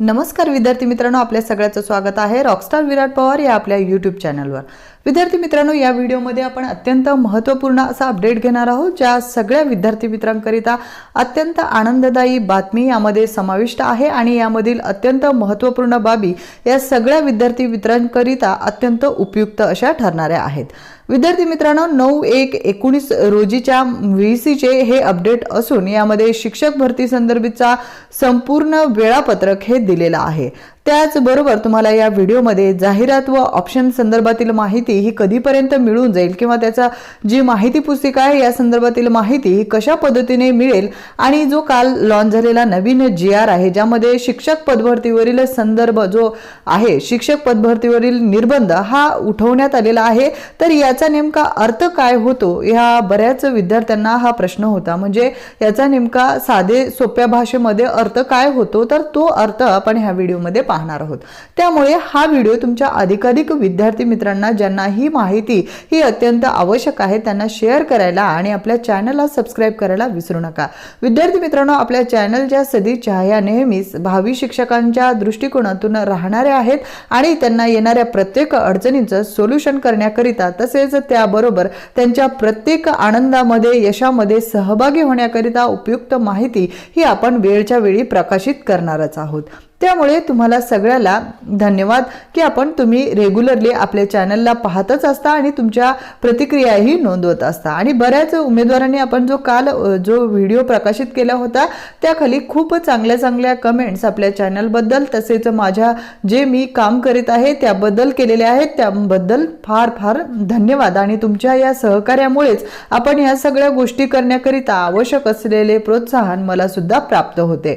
नमस्कार विद्यार्थी मित्रांनो आपल्या सगळ्याचं स्वागत आहे रॉकस्टार विराट पवार या आपल्या यूट्यूब चॅनलवर विद्यार्थी मित्रांनो या व्हिडिओमध्ये आपण अत्यंत महत्त्वपूर्ण असा अपडेट घेणार आहोत ज्या सगळ्या विद्यार्थी मित्रांकरिता अत्यंत आनंददायी बातमी यामध्ये समाविष्ट आहे आणि यामधील अत्यंत महत्त्वपूर्ण बाबी या सगळ्या विद्यार्थी मित्रांकरिता अत्यंत उपयुक्त अशा ठरणाऱ्या आहेत. विद्यार्थी मित्रांनो नऊ एक एकोणीस रोजीच्या व्ही सीचे हे अपडेट असून यामध्ये शिक्षक भरती संदर्भीचा संपूर्ण वेळापत्रक हे दिलेलं आहे. त्याचबरोबर तुम्हाला या व्हिडिओमध्ये जाहिरात व ऑप्शन संदर्भातील माहिती ही कधीपर्यंत मिळून जाईल किंवा त्याचा जी माहिती पुस्तिका आहे या संदर्भातील माहिती ही कशा पद्धतीने मिळेल आणि जो काल लॉन्च झालेला नवीन जी आर आहे ज्यामध्ये शिक्षक पदभरतीवरील संदर्भ जो आहे शिक्षक पदभरतीवरील निर्बंध हा उठवण्यात आलेला आहे. तर याचा नेमका अर्थ काय होतो? ह्या बऱ्याच विद्यार्थ्यांना हा प्रश्न होता. म्हणजे याचा नेमका साधे सोप्या भाषेमध्ये अर्थ काय होतो? तर तो अर्थ आपण ह्या व्हिडिओमध्ये पाहणार आहोत. त्यामुळे हा व्हिडिओ तुमच्या अधिकाधिक विद्यार्थी मित्रांना ज्यांना ही माहिती ही अत्यंत आवश्यक आहे त्यांना शेअर करायला आणि आपल्या चॅनलला सबस्क्राईब करायला विसरू नका. विद्यार्थी मित्रांनो आपल्या चॅनलच्या सदिच्छा ह्या नेहमीच भावी शिक्षकांच्या दृष्टिकोनातून राहणाऱ्या आहेत आणि त्यांना येणाऱ्या प्रत्येक अडचणींचं सोल्युशन करण्याकरिता तसेच त्याबरोबर त्यांच्या प्रत्येक आनंदामध्ये यशामध्ये सहभागी होण्याकरिता उपयुक्त माहिती ही आपण वेळच्या वेळी प्रकाशित करणारच आहोत. त्यामुळे तुम्हाला सगळ्याला धन्यवाद की आपण तुम्ही रेग्युलरली आपल्या चॅनलला पाहतच असता आणि तुमच्या प्रतिक्रियाही नोंदवत असता. आणि बऱ्याच उमेदवारांनी आपण जो काल जो व्हिडिओ प्रकाशित केला होता त्याखाली खूप चांगल्या चांगल्या कमेंट्स आपल्या चॅनलबद्दल तसेच माझ्या जे मी काम करीत आहे त्याबद्दल केलेले आहेत त्याबद्दल फार फार धन्यवाद. आणि तुमच्या या सहकार्यामुळेच आपण या सगळ्या गोष्टी करण्याकरिता आवश्यक असलेले प्रोत्साहन मला सुद्धा प्राप्त होते.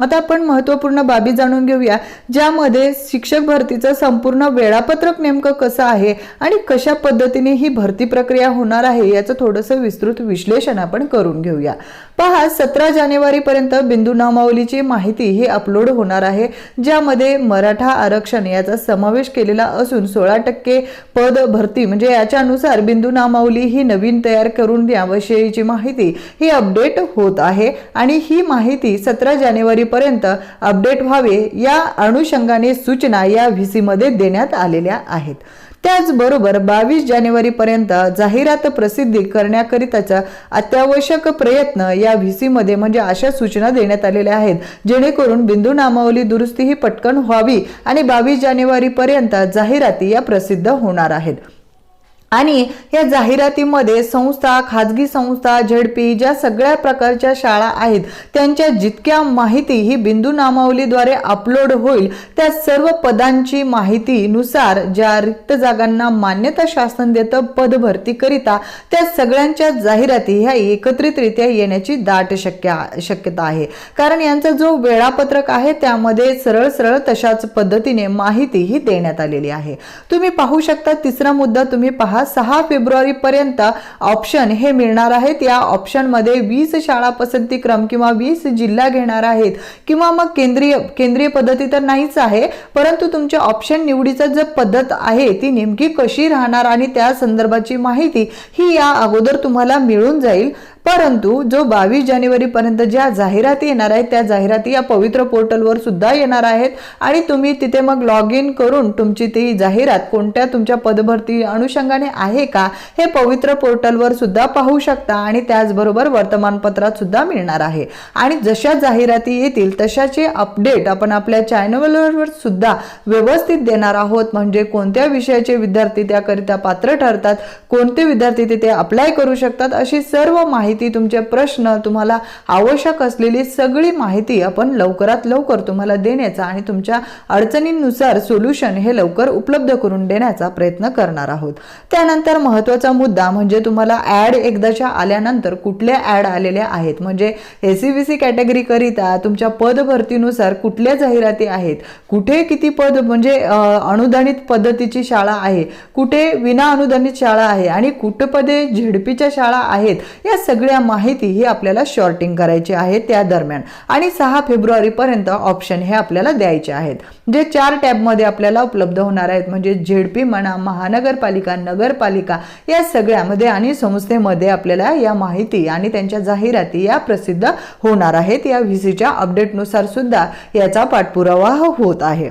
आता आपण महत्त्वपूर्ण बाबी जाणून घेऊया ज्यामध्ये शिक्षक भरतीचं संपूर्ण वेळापत्रक नेमकं कसं आहे आणि कशा पद्धतीने ही भरती प्रक्रिया होणार आहे याचं थोडंसं विस्तृत विश्लेषण आपण करून घेऊया. पहा सतरा जानेवारीपर्यंत बिंदू नामावलीची माहिती ही अपलोड होणार आहे ज्यामध्ये मराठा आरक्षण याचा समावेश केलेला असून सोळा टक्के पद भरती म्हणजे याच्यानुसार बिंदू नामावली ही नवीन तयार करून याविषयीची माहिती ही अपडेट होत आहे. आणि ही माहिती सतरा जानेवारी पर्यंत अपडेट व्हावे या अनुषंगाने सूचना या व्ही सीमध्ये देण्यात आलेल्या आहेत. त्याचबरोबर बावीस जानेवारीपर्यंत जाहिरात प्रसिद्धी करण्याकरिताचा अत्यावश्यक प्रयत्न या व्ही सीमध्ये म्हणजे अशा सूचना देण्यात आलेल्या आहेत जेणेकरून बिंदू नामावली दुरुस्ती ही पटकन व्हावी आणि बावीस जानेवारीपर्यंत जाहिराती या प्रसिद्ध होणार आहेत. आणि या जाहिरातीमध्ये संस्था खाजगी संस्था झेडपी ज्या सगळ्या प्रकारच्या शाळा आहेत त्यांच्या जितक्या माहिती ही बिंदू नामावलीद्वारे अपलोड होईल त्या सर्व पदांची माहितीनुसार ज्या रिक्त जागांना मान्यता शासन देतं पदभरतीकरिता त्या सगळ्यांच्या जाहिराती ह्या एकत्रितरित्या येण्याची दाट शक्य शक्यता आहे. कारण यांचा जो वेळापत्रक आहे त्यामध्ये सरळ सरळ तशाच पद्धतीने माहिती ही देण्यात आलेली आहे. तुम्ही पाहू शकता तिसरा मुद्दा तुम्ही पहा सहा फेब्रुवारीपर्यंत ऑप्शन हे मिळणार आहेत. या ऑप्शनमध्ये वीस शाळा पसंतीक्रम किंवा वीस जिल्हा घेणार आहेत. किंवा मग केंद्रीय केंद्रीय पद्धती तर नाहीच आहे परंतु तुमच्या ऑप्शन निवडीचा जर पद्धत आहे ती नेमकी कशी राहणार आणि त्या संदर्भाची माहिती ही या अगोदर तुम्हाला मिळून जाईल. परंतु जो बावीस जानेवारीपर्यंत ज्या जाहिराती येणार आहेत त्या जाहिराती या पवित्र पोर्टलवर सुद्धा येणार आहेत. आणि तुम्ही तिथे मग लॉग इन करून तुमची ती जाहिरात कोणत्या तुमच्या पदभरती अनुषंगाने आहे का हे पवित्र पोर्टलवर सुद्धा पाहू शकता आणि त्याचबरोबर वर्तमानपत्रात सुद्धा मिळणार आहे. आणि जशा जाहिराती येतील तशाचे अपडेट आपण आपल्या चॅनलवर सुद्धा व्यवस्थित देणार आहोत. म्हणजे कोणत्या विषयाचे विद्यार्थी त्याकरिता पात्र ठरतात कोणते विद्यार्थी तिथे अप्लाय करू शकतात अशी सर्व माहिती तुमचे प्रश्न तुम्हाला आवश्यक असलेली सगळी माहिती आपण लवकरात लवकर तुम्हाला देण्याचा आणि तुमच्या अडचणींनुसार सोल्युशन हे लवकर उपलब्ध करून देण्याचा प्रयत्न करणार आहोत. त्यानंतर महत्त्वाचा मुद्दा म्हणजे तुम्हाला ॲड एकदाच्या आल्यानंतर कुठल्या ॲड आलेल्या आहेत? म्हणजे एस सी बी सी कॅटेगरीकरिता तुमच्या पदभरतीनुसार कुठल्या जाहिराती आहेत? कुठे किती पद म्हणजे अनुदानित पद्धतीची शाळा आहे? कुठे विना अनुदानित शाळा आहे? आणि कुठे पदे झेडपीच्या शाळा आहेत? या सगळ्या सगळ्या माहिती ही आपल्याला शॉर्टिंग करायची आहे त्या दरम्यान. आणि सहा फेब्रुवारीपर्यंत ऑप्शन हे आपल्याला द्यायचे आहेत. जे चार टॅबमध्ये आपल्याला उपलब्ध होणार आहेत म्हणजे झेडपी म्हणा महानगरपालिका नगरपालिका या सगळ्यामध्ये आणि संस्थेमध्ये आपल्याला या माहिती आणि त्यांच्या जाहिराती या प्रसिद्ध होणार आहेत. या व्ही सीच्या अपडेटनुसार सुद्धा याचा पाठपुरावा होत आहे.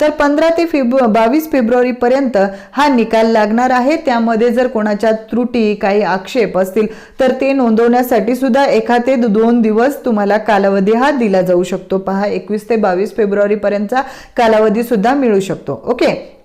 तर पंधरा ते फेब्रु बावीस फेब्रुवारीपर्यंत हा निकाल लागणार आहे. त्यामध्ये जर कोणाच्या त्रुटी काही आक्षेप असतील तर ते नोंदवण्यासाठी सुद्धा एका ते दोन दिवस तुम्हाला कालावधी हा दिला जाऊ शकतो. पहा एकवीस ते बावीस फेब्रुवारीपर्यंतचा कालावधी सुद्धा मिळू शकतो. ओके?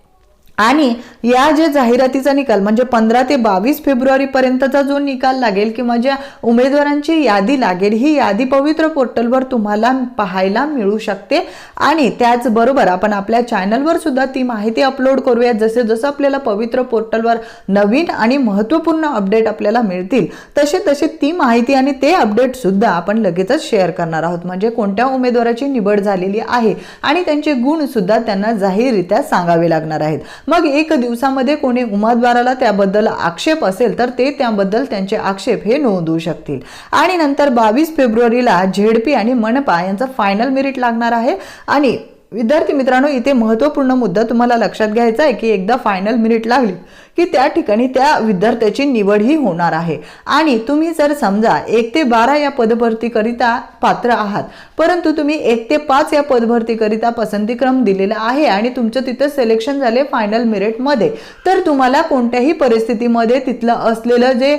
आणि या जे जाहिरातीचा निकाल म्हणजे पंधरा ते बावीस फेब्रुवारीपर्यंतचा जो निकाल लागेल किंवा ज्या उमेदवारांची यादी लागेल ही यादी पवित्र पोर्टलवर तुम्हाला पाहायला मिळू शकते. आणि त्याचबरोबर आपण आपल्या चॅनलवर सुद्धा ती माहिती अपलोड करूया जसे जसं आपल्याला पवित्र पोर्टलवर नवीन आणि महत्त्वपूर्ण अपडेट आपल्याला मिळतील तसे तसे ती माहिती आणि ते अपडेट सुद्धा आपण लगेचच शेअर करणार आहोत. म्हणजे कोणत्या उमेदवाराची निवड झालेली आहे आणि त्यांचे गुण सुद्धा त्यांना जाहीररित्या सांगावे लागणार आहेत. मग एक दिवसामध्ये कोणी उमेदवाराला त्याबद्दल आक्षेप असेल तर ते त्याबद्दल त्यांचे आक्षेप हे नोंदवू शकतील. आणि नंतर बावीस फेब्रुवारीला झेडपी आणि मनपा यांचा फायनल मेरिट लागणार आहे. आणि विद्यार्थी मित्रांनो इथे महत्त्वपूर्ण मुद्दा तुम्हाला लक्षात घ्यायचा आहे की एकदा फायनल मिनिट लागली की त्या ठिकाणी त्या विद्यार्थ्याची निवड ही होणार आहे. आणि तुम्ही जर समजा एक ते बारा या पदभरतीकरिता पात्र आहात परंतु तुम्ही एक ते पाच या पदभरतीकरिता पसंतीक्रम दिलेला आहे आणि तुमचं तिथं सिलेक्शन झाले फायनल मेरिटमध्ये तर तुम्हाला कोणत्याही परिस्थितीमध्ये तिथलं असलेलं जे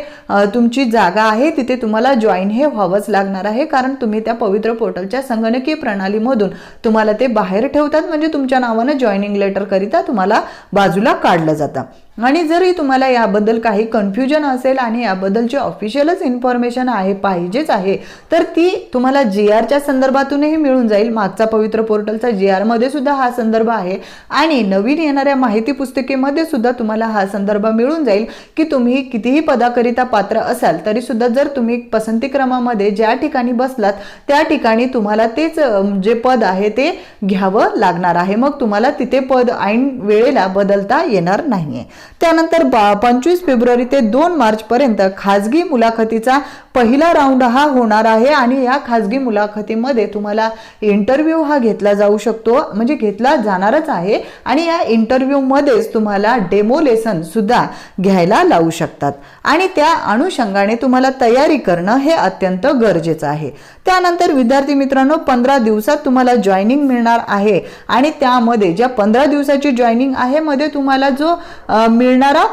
तुमची जागा आहे तिथे तुम्हाला जॉईन हे व्हावंच लागणार आहे. कारण तुम्ही त्या पवित्र पोर्टलच्या संगणकीय प्रणालीमधून तुम्हाला ते बाहेर ठेवतात म्हणजे तुमच्या नावानं जॉईनिंग लेटर करिता तुम्हाला बाजूला काढलं जातं. आणि जरी तुम्हाला याबद्दल काही कन्फ्युजन असेल आणि याबद्दलची ऑफिशियलच इन्फॉर्मेशन आहे पाहिजेच आहे तर ती तुम्हाला जी आरच्या संदर्भातूनही मिळून जाईल. मागचा पवित्र पोर्टलचा जी आरमध्ये सुद्धा हा संदर्भ आहे. आणि नवीन येणाऱ्या माहिती पुस्तिकेमध्ये सुद्धा तुम्हाला हा संदर्भ मिळून जाईल की तुम्ही कितीही पदाकरिता पात्र असाल तरी सुद्धा जर तुम्ही पसंती क्रमामध्ये ज्या ठिकाणी बसलात त्या ठिकाणी तुम्हाला तेच जे पद आहे ते घ्यावं लागणार आहे. मग तुम्हाला तिथे पद ऐन वेळेला बदलता येणार नाहीये. त्यानंतर बा पंचवीस फेब्रुवारी ते दोन मार्च पर्यंत खाजगी मुलाखतीचा पहिला राऊंड हा होणार आहे आणि या खाजगी मुलाखतीमध्ये तुम्हाला इंटरव्ह्यू हा घेतला जाऊ शकतो म्हणजे घेतला जाणारच आहे आणि या इंटरव्ह्यूमध्येच तुम्हाला डेमो लेसन सुद्धा घ्यायला लावू शकतात. आणि त्या अनुषंगाने तुम्हाला तयारी करणं हे अत्यंत गरजेचं आहे. त्यानंतर विद्यार्थी मित्रांनो पंधरा दिवसात तुम्हाला जॉईनिंग मिळणार आहे आणि त्यामध्ये ज्या पंधरा दिवसाची जॉईनिंग आहे मध्ये तुम्हाला जो आ, मिळणारा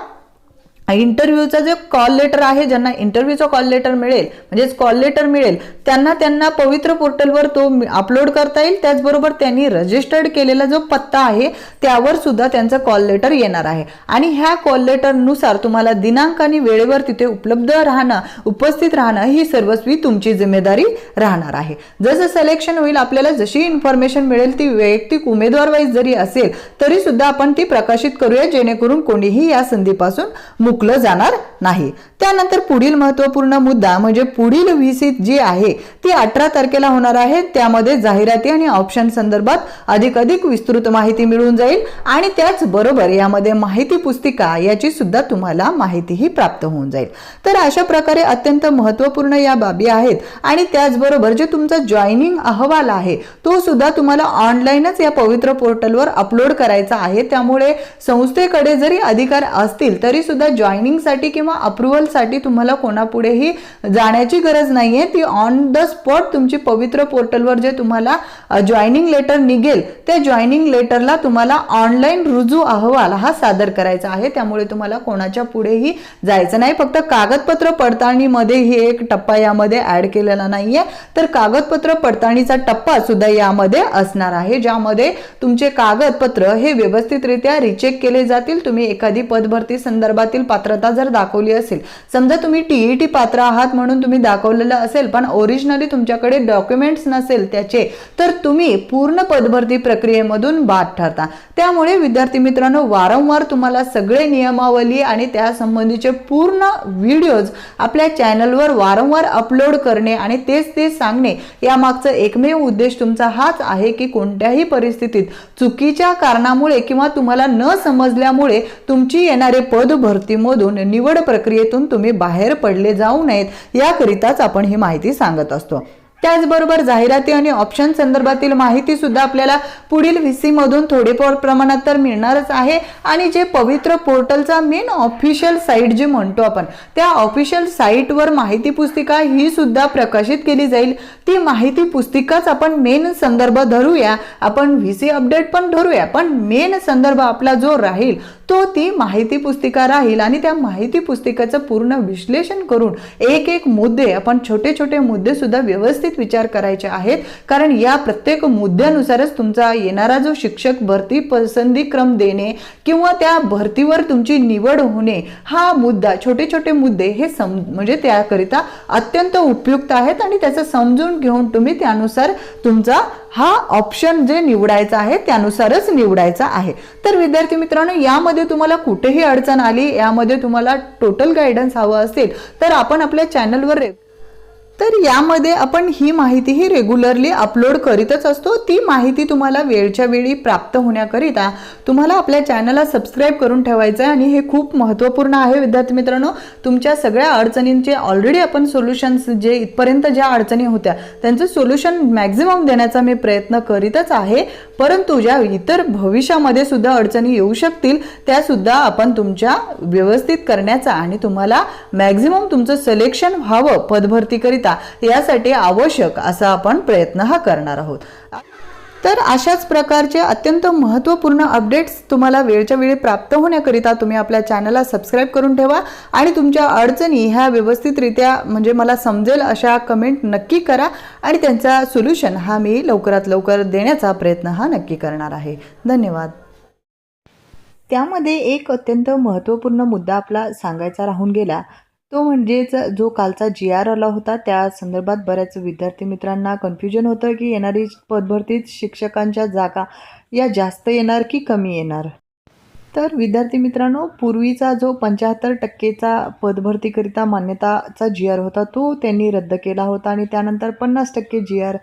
इंटरव्ह्यूचा जे कॉल लेटर आहे ज्यांना इंटरव्ह्यूचा कॉल लेटर मिळेल म्हणजेच कॉल लेटर मिळेल त्यांना त्यांना पवित्र पोर्टलवर तो अपलोड करता येईल. त्याचबरोबर त्यांनी रजिस्टर्ड केलेला जो पत्ता आहे त्यावर सुद्धा त्यांचं कॉल लेटर येणार आहे. आणि ह्या कॉल लेटरनुसार तुम्हाला दिनांक आणि वेळेवर तिथे उपलब्ध राहणं उपस्थित राहणं ही सर्वस्वी तुमची जिम्मेदारी राहणार आहे. जसं सिलेक्शन होईल आपल्याला जशी इन्फॉर्मेशन मिळेल ती वैयक्तिक उमेदवार वाईज जरी असेल तरी सुद्धा आपण ती प्रकाशित करूया जेणेकरून कोणीही या संधीपासून मुक्त मुकलं जाणार नाही. त्यानंतर पुढील महत्त्वपूर्ण मुद्दा म्हणजे पुढील व्हीसी जी आहे ती अठरा तारखेला होणार आहे. त्यामध्ये जाहिराती आणि ऑप्शन संदर्भात अधिक अधिक विस्तृत माहिती मिळून जाईल आणि त्याचबरोबर यामध्ये माहिती पुस्तिका याची सुद्धा तुम्हाला माहितीही प्राप्त होऊन जाईल. तर अशा प्रकारे अत्यंत महत्त्वपूर्ण या बाबी आहेत आणि त्याचबरोबर जे तुमचा जॉईनिंग अहवाल आहे तो सुद्धा तुम्हाला ऑनलाईनच या पवित्र पोर्टलवर अपलोड करायचा आहे. त्यामुळे संस्थेकडे जरी अधिकार असतील तरी सुद्धा जॉईनिंगसाठी किंवा अप्रुव्हलसाठी तुम्हाला कोणापुढेही जाण्याची गरज नाहीये. ती ऑन द स्पॉट तुमची पवित्र पोर्टलवर जे तुम्हाला जॉईनिंग लेटर निघेल त्या जॉईनिंग लेटरला तुम्हाला ऑनलाईन रुजू अहवाल हा सादर करायचा आहे. त्यामुळे तुम्हाला कोणाच्या पुढेही जायचं नाही. फक्त कागदपत्र पडताळणीमध्ये ही एक टप्पा यामध्ये ऍड केलेला नाहीये. तर कागदपत्र पडताळणीचा टप्पा सुद्धा यामध्ये असणार आहे ज्यामध्ये तुमचे कागदपत्र हे व्यवस्थितरित्या रिचेक केले जातील. तुम्ही एखादी पदभरती संदर्भातील पात्रता जर दाखवली असेल समजा तुम्ही टीईटी पात्र आहात म्हणून तुम्ही दाखवलेलं असेल पण ओरिजिनली तुमच्याकडे डॉक्युमेंट्स नसेल त्याचे तर तुम्ही पूर्ण पदभरती प्रक्रियेमधून बाद ठरता. त्यामुळे विद्यार्थी मित्रांनो वारंवार तुम्हाला सगळे नियमावली आणि त्या संबंधीचे पूर्ण व्हिडिओज आपल्या चॅनलवर वारंवार अपलोड करणे आणि तेच ते सांगणे यामागचं एकमेव उद्देश तुमचा हाच आहे की कोणत्याही परिस्थितीत चुकीच्या कारणामुळे किंवा तुम्हाला न समजल्यामुळे तुमची येणारे पद भरती प्रक्रियेमधून निवड प्रक्रियेतून तुम्ही बाहेर पडले जाऊ नयेत याकरिताच आपण ही माहिती सांगत असतो. त्याचबरोबर जाहिराती आणि ऑप्शन संदर्भातील माहिती सुद्धा आपल्याला पुढील व्ही सी मधून थोडेफार प्रमाणात तर मिळणारच आहे. आणि जे पवित्र पोर्टलचा मेन ऑफिशियल साईट जे म्हणतो आपण त्या ऑफिशियल साईटवर माहिती पुस्तिका ही सुद्धा प्रकाशित केली जाईल. ती माहिती पुस्तिकाच आपण मेन संदर्भ धरूया. आपण व्ही सी अपडेट पण धरूया पण मेन संदर्भ आपला जो राहील तो ती माहिती पुस्तिका राहील आणि त्या माहिती पुस्तिकेचं पूर्ण विश्लेषण करून एक एक मुद्दे आपण छोटे छोटे मुद्दे सुद्धा व्यवस्थित विचार करायचे आहेत. कारण या प्रत्येक मुद्द्यानुसारच तुमचा येणारा जो शिक्षक भरती पसंती क्रम देणे किंवा त्या भरतीवर तुमची निवड होणे हा मुद्दा छोटे छोटे मुद्दे हे सम म्हणजे त्याकरिता अत्यंत उपयुक्त आहेत आणि त्याचं समजून घेऊन तुम्ही त्यानुसार तुमचा हा ऑप्शन जे निवडायचा आहे त्यानुसारच निवडायचा आहे. तर विद्यार्थी मित्रांनो यामध्ये तुम्हाला कुठेही अडचण आली यामध्ये तुम्हाला टोटल गायडन्स हवं असेल तर आपण आपल्या चॅनलवर रे- तर यामध्ये आपण ही माहिती ही रेग्युलरली अपलोड करीतच असतो. ती माहिती तुम्हाला वेळच्या वेळी प्राप्त होण्याकरिता तुम्हाला आपल्या चॅनलला सबस्क्राईब करून ठेवायचं आहे आणि हे खूप महत्त्वपूर्ण आहे विद्यार्थी मित्रांनो. तुमच्या सगळ्या अडचणींचे ऑलरेडी आपण सोल्युशन्स जे इथपर्यंत ज्या अडचणी होत्या त्यांचं सोल्युशन मॅक्झिमम देण्याचा मी प्रयत्न करीतच आहे. परंतु ज्या इतर भविष्यामध्ये सुद्धा अडचणी येऊ शकतील त्यासुद्धा आपण तुमच्या व्यवस्थित करण्याचा आणि तुम्हाला मॅक्झिमम तुमचं सिलेक्शन व्हावं पदभरतीकरिता यासाठी आवश्यक असा आपण प्रयत्न हा करणार आहोत. तर अशाच प्रकारचे अत्यंत महत्त्वपूर्ण अपडेट्स तुम्हाला वेळच्या वेळी प्राप्त होण्याकरिता तुम्ही आपल्या चॅनलला सबस्क्राईब करून ठेवा आणि तुमच्या अडचणी ह्या व्यवस्थितरित्या म्हणजे मला समजेल अशा कमेंट नक्की करा आणि त्यांचा सोल्युशन हा मी लवकरात लवकर देण्याचा प्रयत्न हा नक्की करणार आहे. धन्यवाद. त्यामध्ये एक अत्यंत महत्त्वपूर्ण मुद्दा आपला सांगायचा राहून गेला. तो म्हणजेच जो कालचा जी आर आला होता त्या संदर्भात बऱ्याच विद्यार्थी मित्रांना कन्फ्युजन होतं की येणारी पदभरतीत शिक्षकांच्या जागा या जास्त येणार की कमी येणार? तर विद्यार्थी मित्रांनो पूर्वीचा जो पंच्याहत्तर टक्केचा पदभरतीकरिता मान्यताचा जी आर होता तो त्यांनी रद्द केला होता आणि त्यानंतर पन्नास टक्के जी आर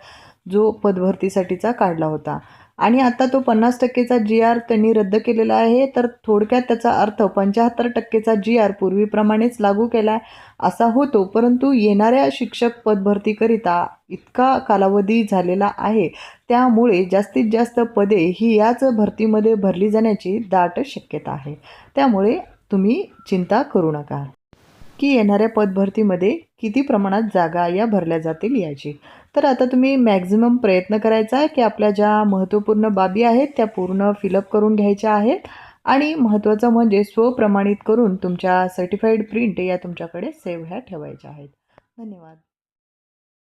जो पदभरतीसाठीचा काढला होता. आणि आता तो पन्नास टक्केचा जी आर त्यांनी रद्द केलेला आहे तर थोडक्यात त्याचा अर्थ पंच्याहत्तर टक्केचा जी आर पूर्वीप्रमाणेच लागू केला आहे असा होतो. परंतु येणाऱ्या शिक्षक पदभरतीकरिता इतका कालावधी झालेला आहे त्यामुळे जास्तीत जास्त पदे ही याच भरतीमध्ये भरली जाण्याची दाट शक्यता आहे. त्यामुळे तुम्ही चिंता करू नका. की येणाऱ्या पदभरतीमध्ये किती प्रमाणात जागा या भरल्या जातील याची. तर आता तुम्ही मॅक्झिमम प्रयत्न करायचा आहे की आपल्या ज्या महत्त्वपूर्ण बाबी आहेत त्या पूर्ण फिलअप करून घ्यायच्या आहेत. आणि महत्त्वाचं म्हणजे स्वप्रमाणित करून तुमच्या सर्टिफाईड प्रिंट या तुमच्याकडे सेव्ह ह्या ठेवायच्या आहेत. धन्यवाद.